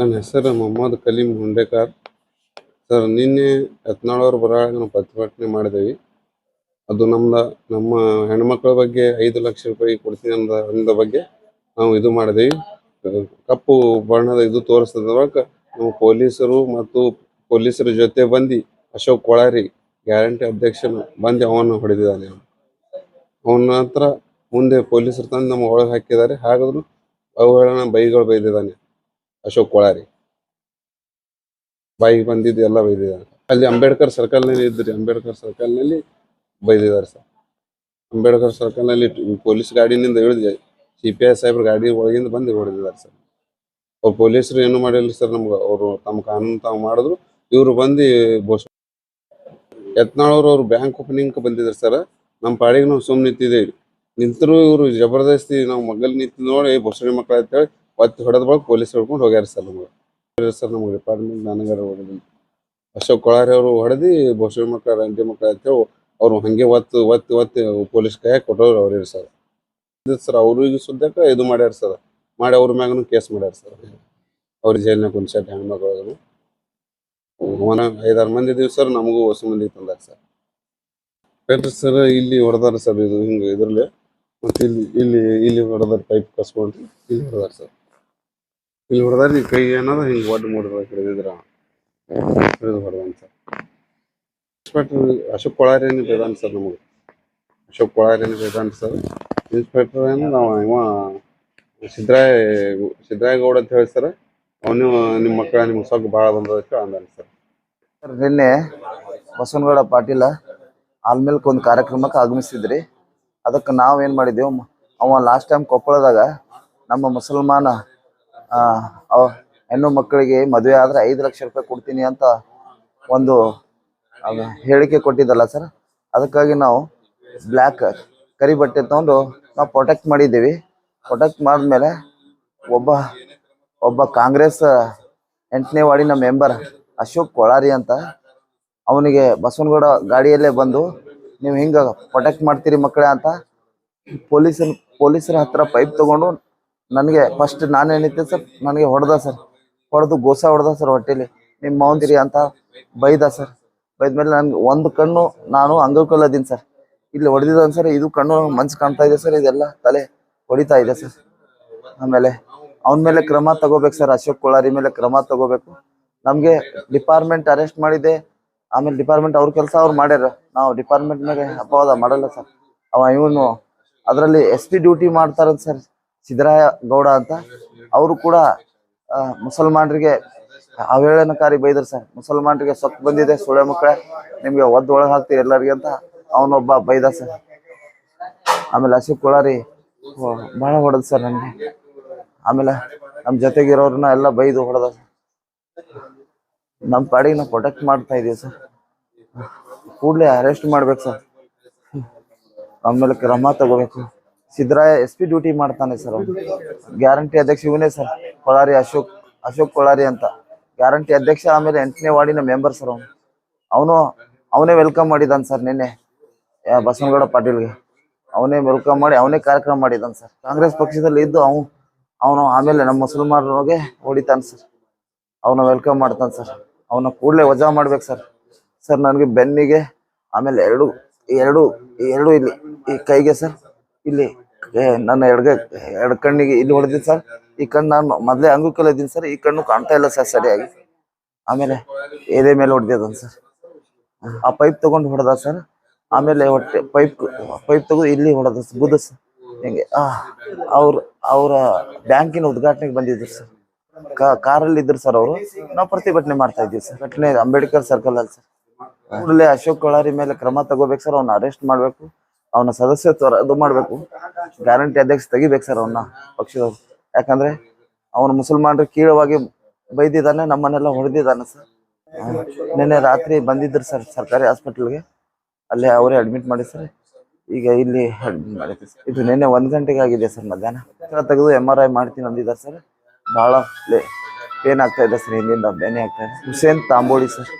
ನನ್ನ ಹೆಸರು ಮೊಹಮ್ಮದ್ ಕಲೀಂ ಹುಂಡೇಕಾರ್ ಸರ್, ನಿನ್ನೆ ಯತ್ನಾಳವ್ರು ಬರೋವಾಗ ನಾವು ಪ್ರತಿಭಟನೆ ಮಾಡಿದೆವಿ. ಅದು ನಮ್ದು, ನಮ್ಮ ಹೆಣ್ಮಕ್ಳ ಬಗ್ಗೆ ಐದು ಲಕ್ಷ ರೂಪಾಯಿ ಕೊಡ್ತೀನಿ ಅಂದ ಅಂದ ಬಗ್ಗೆ ನಾವು ಇದು ಮಾಡಿದೆವಿ. ಕಪ್ಪು ಬಣ್ಣದ ಇದು ತೋರಿಸಿದವಾಗ ನಾವು ಪೊಲೀಸರು ಮತ್ತು ಪೊಲೀಸರ ಜೊತೆ ಬಂದು ಅಶೋಕ್ ಕೊಳಾರಿ ಗ್ಯಾರಂಟಿ ಅಧ್ಯಕ್ಷನ ಬಂದು ಅವನು ಹೊಡೆದಿದ್ದಾನೆ ಅವನ ಹತ್ರ ಮುಂದೆ ಪೊಲೀಸರು ತಂದು ನಮ್ಮ ಒಳಗೆ ಹಾಕಿದ್ದಾರೆ. ಹಾಗಾದ್ರೂ ಅವುಗಳನ್ನ ಬೈಗಳು ಬೈದಿದ್ದಾನೆ. ಅಶೋಕ್ ಕೊಳಾರಿ. ಬಾಯಿಗೆ ಬಂದಿದ್ದು ಎಲ್ಲ ಬೈದಿದ್ದಾರೆ. ಅಲ್ಲಿ ಅಂಬೇಡ್ಕರ್ ಸರ್ಕಲ್ನಲ್ಲಿ ಇದ್ರಿ, ಅಂಬೇಡ್ಕರ್ ಸರ್ಕಲ್ನಲ್ಲಿ ಬೈದಿದ್ದಾರೆ ಸರ್. ಅಂಬೇಡ್ಕರ್ ಸರ್ಕಲ್ನಲ್ಲಿ ಪೊಲೀಸ್ ಗಾಡಿನಿಂದ ಇಳಿದು ಸಿ ಪಿ ಐ ಸಾಹೇಬ್ರ ಗಾಡಿ ಒಳಗಿಂದ ಬಂದು ಹೊಡೆದಿದ್ದಾರೆ ಸರ್. ಅವ್ರು ಪೊಲೀಸರು ಏನು ಮಾಡಿಲ್ಲ ಸರ್ ನಮ್ಗೆ, ಅವರು ತಮ್ಮ ಕಾನೂನು ತಾವು ಮಾಡಿದ್ರು, ಇವರು ಬಂದು ಬೋಸ್ ಯತ್ನಾಳವ್ರು ಅವರು ಬ್ಯಾಂಕ್ ಓಪನಿಂಗ್ ಬಂದಿದ್ದಾರೆ ಸರ್. ನಮ್ಮ ಪಾಡಿಗೆ ನಾವು ಸುಮ್ಮನೆ ನಿಂತಿದ್ದೇವೆ ನಿಂತರೂ ಇವರು ಜಬರ್ದಸ್ತಿ ನಾವು ಮಗಲ್ ನಿಂತು ನೋಡಿ ಬೊಸಡಿ ಮಕ್ಕಳು ಅಂತೇಳಿ ಒತ್ತಿ ಹೊಡೆದ ಬಳಿ ಪೊಲೀಸ್ ಹಿಡ್ಕೊಂಡು ಹೋಗ್ಯಾರ ಸರ್ ನಮಗೆ. ಸರ್ ನಮಗೆ ಡಿಪಾರ್ಟ್ಮೆಂಟ್ ನನಗಾರ ಹೊಡೆದು ಅಶೋಕ್ ಕೊಳಾರಿ ಅವರು ಹೊಡೆದು ಬಸವ ಮಕ್ಕಳ ರಂಟಿ ಮಕ್ಕಳು ಅಂತೇಳಿ ಅವ್ರು ಹಂಗೆ ಒತ್ತು, ಒತ್ತಿ ಒತ್ತಿ ಪೊಲೀಸ್ ಕೈಯಾಗ ಕೊಟ್ಟವ್ರು ಅವ್ರಿ ಸರ್. ಇದು ಸರ್ ಅವ್ರಿಗೆ ಸುದ್ದಕ್ಕೆ ಇದು ಮಾಡ್ಯಾರ ಸರ್. ಮಾಡಿ ಅವ್ರ ಮ್ಯಾಗನು ಕೇಸ್ ಮಾಡ್ಯಾರ ಸರ್. ಅವ್ರ ಜೈಲ್ನಾಗ ಕುಂದ್ಸಾಟ ಹೆಣ್ಮಕ್ಳು ಒಂದು ಐದಾರು ಮಂದಿ ಇದೀವಿ ಸರ್, ನಮಗೂ ಹೊಸ ಮಂದಿ ತಂದಾರ ಸರ್. ಏನ್ರಿ ಸರ್, ಇಲ್ಲಿ ಹೊಡೆದಾರ ಸರ್ ಇದು ಹಿಂಗೆ ಇದರಲ್ಲಿ? ಮತ್ತೆ ಇಲ್ಲಿ ಇಲ್ಲಿ ಇಲ್ಲಿ ಹೊಡೆದಾರ ಪೈಪ್ ಕಸ್ಕೊಂಡು ಇಲ್ಲಿ ಹೊಡೆದಾರ ಸರ್. ಇಲ್ಲಿ ಹೊಡೆದಾರ ಈ ಕೈ ಏನಾದ್ರು ಹಿಂಗೆ ಒಡ್ಡು ಮೂಡಿದ ಹಿಡಿದಿದ್ರ ಹಿಡಿದು ಹೊಡೆದಾನ ಸರ್. ಇನ್ಸ್ಪೆಕ್ಟರ್ ಅಶೋಕ್ ಕೊಳಾರಿಯನ್ನು ಬೇದಾನ ಸರ್ ನಮಗೆ? ಅಶೋಕ್ ಕೊಳಾರಿಯನ್ನು ಬೇದಾನ ಸರ್? ಇನ್ಸ್ಪೆಕ್ಟರ್ ಏನು ನಾವು ಇವ ಸಿದ್ದರಾಯ ಸಿದ್ದರಾಯಗೌಡ ಅಂತ ಹೇಳಿ ಸರ್. ಅವನು ನಿಮ್ಮ ಮಕ್ಕಳ ನಿಮ್ಗೆ ಸೊಗ್ಗು ಭಾಳ ಬಂದದಕ್ಕೆ ಅಂದಾನೆ ಸರ್. ಸರ್, ನಿನ್ನೆ ಬಸವನಗೌಡ ಪಾಟೀಲ ಆಲ್ಮೇಲ್ಕ್ ಒಂದು ಕಾರ್ಯಕ್ರಮಕ್ಕೆ ಆಗಮಿಸಿದ್ರಿ. ಅದಕ್ಕೆ ನಾವು ಏನು ಮಾಡಿದೆವು, ಅವ ಲಾಸ್ಟ್ ಟೈಮ್ ಕೊಪ್ಪಳದಾಗ ನಮ್ಮ ಮುಸಲ್ಮಾನ ಹೆಣ್ಣು ಮಕ್ಕಳಿಗೆ ಮದುವೆ ಆದ್ರೆ ಐದು ಲಕ್ಷ ರೂಪಾಯಿ ಕೊಡ್ತೀನಿ ಅಂತ ಒಂದು ಹೇಳಿಕೆ ಕೊಟ್ಟಿದ್ದಲ್ಲ ಸರ್ ಅದಕ್ಕಾಗಿ ನಾವು ಬ್ಲ್ಯಾಕ್ ಕರಿ ಬಟ್ಟೆ ತಗೊಂಡು ನಾವು ಪ್ರೊಟೆಕ್ಟ್ ಮಾಡಿದ್ದೀವಿ. ಪ್ರೊಟೆಕ್ಟ್ ಮಾಡಿದ್ಮೇಲೆ ಒಬ್ಬ ಒಬ್ಬ ಕಾಂಗ್ರೆಸ್ ಎಂಟನೇ ವಾರ್ಡಿನ ಮೆಂಬರ್ ಅಶೋಕ್ ಕೊಳಾರಿ ಅಂತ ಅವನಿಗೆ ಬಸವನಗೌಡ ಗಾಡಿಯಲ್ಲೇ ಬಂದು, ನೀವು ಹಿಂಗೆ ಪ್ರೊಟೆಕ್ಟ್ ಮಾಡ್ತೀರಿ ಮಕ್ಕಳೇ ಅಂತ ಪೊಲೀಸ್ ಪೊಲೀಸರ ಹತ್ರ ಪೈಪ್ ತಗೊಂಡು ನನಗೆ ಫಸ್ಟ್ ನಾನೇನಿದ್ದೆ ಸರ್ ನನಗೆ ಹೊಡೆದ ಸರ್ ಹೊಡೆದು ಗೋಸ ಹೊಡೆದ ಸರ್ ಹೊಟ್ಟೆಲಿ. ನಿಮ್ಮ ಮೌಂದಿರಿ ಅಂತ ಬೈದ ಸರ್ ಬೈದ್ಮೇಲೆ ನನ್ಗೆ ಒಂದು ಕಣ್ಣು ನಾನು ಅಂಗವಿಕಲ ಅದೀನಿ ಸರ್ ಇಲ್ಲಿ ಹೊಡೆದಿದ್ದ ಸರ್ ಇದು ಕಣ್ಣು ಮನ್ಸು ಕಾಣ್ತಾ ಇದೆ ಸರ್ ಇದೆಲ್ಲ ತಲೆ ಹೊಡಿತಾ ಇದೆ ಸರ್ ಆಮೇಲೆ ಅವನ ಮೇಲೆ ಕ್ರಮ ತಗೋಬೇಕು ಸರ್ ಅಶೋಕ್ ಕೊಳಾರಿ ಮೇಲೆ ಕ್ರಮ ತಗೋಬೇಕು. ನಮಗೆ ಡಿಪಾರ್ಟ್ಮೆಂಟ್ ಅರೆಸ್ಟ್ ಮಾಡಿದೆ. ಆಮೇಲೆ ಡಿಪಾರ್ಟ್ಮೆಂಟ್ ಅವ್ರ ಕೆಲಸ ಅವ್ರು ಮಾಡ್ಯಾರ. ನಾವು ಡಿಪಾರ್ಟ್ಮೆಂಟ್ ಮೇಲೆ ಅಪವಾದ ಮಾಡಲ್ಲ ಸರ್ ಅವ ಇವನು ಅದರಲ್ಲಿ ಎಸ್ ಪಿ ಡ್ಯೂಟಿ ಮಾಡ್ತಾರಂತ ಸರ್ ಸಿದ್ದರಾಯ ಗೌಡ ಅಂತ. ಅವರು ಕೂಡ ಮುಸಲ್ಮಾನರಿಗೆ ಅವೇಳನಕಾರಿ ಬೈದ್ರು ಸರ್. ಮುಸಲ್ಮಾನರಿಗೆ ಸೊಕ್ಕು ಬಂದಿದೆ ಸುಳೆ ಮಕ್ಕಳೇ. ನಿಮಗೆ ಒದ್ದು ಒಳಗೆ ಹಾಕ್ತೀವಿ ಎಲ್ಲರಿಗೆ ಅಂತ ಅವನೊಬ್ಬ ಬೈದ ಸರ್. ಆಮೇಲೆ ಅಶೋಕ್ ಕೊಳಾರಿ ಭಾಳ ಹೊಡೆದ್ ಸರ್ ನನಗೆ. ಆಮೇಲೆ ನಮ್ಮ ಜೊತೆಗಿರೋರನ್ನ ಎಲ್ಲ ಬೈದು ಹೊಡೆದ ನಮ್ಮ ಪಾಡಿಗೆ ಪ್ರೊಟೆಕ್ಟ್ ಮಾಡ್ತಾ ಇದೀವಿ ಸರ್. ಕೂಡಲೇ ಅರೆಸ್ಟ್ ಮಾಡ್ಬೇಕು ಸರ್. ಆಮೇಲೆ ಕ್ರಮ ತಗೋಬೇಕು. ಸಿದ್ದರಾಯ ಎಸ್ ಪಿ ಡ್ಯೂಟಿ ಮಾಡ್ತಾನೆ ಸರ್ ಅವನು. ಗ್ಯಾರಂಟಿ ಅಧ್ಯಕ್ಷ ಇವನೇ ಸರ್, ಕೊಳಾರಿ ಅಶೋಕ್ ಅಶೋಕ್ ಕೊಳಾರಿ ಅಂತ. ಗ್ಯಾರಂಟಿ ಅಧ್ಯಕ್ಷ ಆಮೇಲೆ ಎಂಟನೇ ವಾರ್ಡಿನ ಮೆಂಬರ್ ಸರ್ ಅವನು. ಅವನು, ಅವನೇ ವೆಲ್ಕಮ್ ಮಾಡಿದ್ದಾನೆ ಸರ್ ನಿನ್ನೆ ಬಸವನಗೌಡ ಪಾಟೀಲ್ಗೆ. ಅವನೇ ವೆಲ್ಕಮ್ ಮಾಡಿ, ಅವನೇ ಕಾರ್ಯಕ್ರಮ ಮಾಡಿದ್ದಾನೆ ಸರ್. ಕಾಂಗ್ರೆಸ್ ಪಕ್ಷದಲ್ಲಿ ಇದ್ದು ಅವನು ಅವನು ಆಮೇಲೆ ನಮ್ಮ ಮುಸಲ್ಮಾನರಿಗೆ ಹೊಡಿತಾನೆ ಸರ್. ಅವನ ವೆಲ್ಕಮ್ ಮಾಡ್ತಾನೆ ಸರ್. ಅವನ ಕೂಡಲೇ ವಜಾ ಮಾಡ್ಬೇಕು ಸರ್. ಸರ್, ನನಗೆ ಬೆನ್ನಿಗೆ ಆಮೇಲೆ ಎರಡು ಎರಡು ಎರಡು ಇಲ್ಲಿ ಈ ಕೈಗೆ ಸರ್. ಇಲ್ಲಿ ನನ್ನ ಎಡ್ಗ, ಎಡ ಕಣ್ಣಿಗೆ, ಇಲ್ಲಿ ಹೊಡೆದಿನಿ ಸರ್? ಈ ಕಣ್ಣು ನಾನು ಮೊದಲೇ ಅಂಗುಕಲ್ ಇದ್ದೀನಿ ಸರ್, ಈ ಕಣ್ಣು ಕಾಣ್ತಾ ಇಲ್ಲ ಸರ್ ಸರಿಯಾಗಿ. ಆಮೇಲೆ ಎದೆ ಮೇಲೆ ಹೊಡೆದಿದ್ದಾನೆ ಸರ್. ಆ ಪೈಪ್ ತಗೊಂಡು ಹೊಡೆದ ಸರ್, ಆಮೇಲೆ ಹೊಟ್ಟೆ, ಪೈಪ್ ಪೈಪ್ ತಗೋ ಇಲ್ಲಿ ಹೊಡೆದ ಬುದ್ಧ ಸರ್. ಹಿಂಗೆ? ಅವ್ರ, ಅವರ ಬ್ಯಾಂಕಿನ ಉದ್ಘಾಟನೆಗೆ ಬಂದಿದ್ರು ಸರ್. ಕಾರಲ್ಲಿ ಇದ್ರು ಸರ್ ಅವರು. ನಾವು ಪ್ರತಿಭಟನೆ ಮಾಡ್ತಾ ಇದ್ದೀವಿ ಸರ್. ಘಟನೆ ಅಂಬೇಡ್ಕರ್ ಸರ್ಕಲ್ ಅಲ್ಲಿ ಸರ್. ಕೂಡಲೇ ಅಶೋಕ್ ಕೊಳಾರಿ ಮೇಲೆ ಕ್ರಮ ತಗೋಬೇಕು ಸರ್, ಅವ್ನ ಅರೆಸ್ಟ್ ಮಾಡ್ಬೇಕು. ಅವನ ಸದಸ್ಯತ್ವ ರದ್ದು ಮಾಡಬೇಕು. ಗ್ಯಾರಂಟಿ ಅಧ್ಯಕ್ಷ ತೆಗಿಬೇಕು ಸರ್ ಅವನ್ನ ಪಕ್ಷದವ್ರು. ಯಾಕಂದ್ರೆ ಅವನು ಮುಸಲ್ಮಾನರು ಕೀಳವಾಗಿ ಬೈದಿದ್ದಾನೆ, ನಮ್ಮನ್ನೆಲ್ಲ ಹೊಡೆದಿದ್ದಾನೆ ಸರ್ ನಿನ್ನೆ ರಾತ್ರಿ ಬಂದಿದ್ರು ಸರ್ ಸರ್ಕಾರಿ ಹಾಸ್ಪಿಟಲ್ಗೆ ಅಲ್ಲೇ ಅವರೇ ಅಡ್ಮಿಟ್ ಮಾಡಿ ಸರ್ ಈಗ ಇಲ್ಲಿ ಅಡ್ಮಿಟ್ ಮಾಡಿದ್ದೆ ಸರ್ ಇದು ನಿನ್ನೆ ಒಂದು ಗಂಟೆಗೆ ಆಗಿದೆ ಸರ್ ಮಧ್ಯಾಹ್ನ. ತೆಗೆದು ಎಂ ಆರ್ ಐ ಮಾಡ್ತೀನಿ ಅಂದಿದ್ದಾರೆ ಸರ್ ಬಹಳ ಪೇನ್ ಆಗ್ತಾ ಇದೆ ಸರ್ ಹಿಂದಿಂದ ಬೇನೆ ಆಗ್ತಾ ಇದೆ. ಹುಸೇನ್ ತಾಂಬೋಳಿ ಸರ್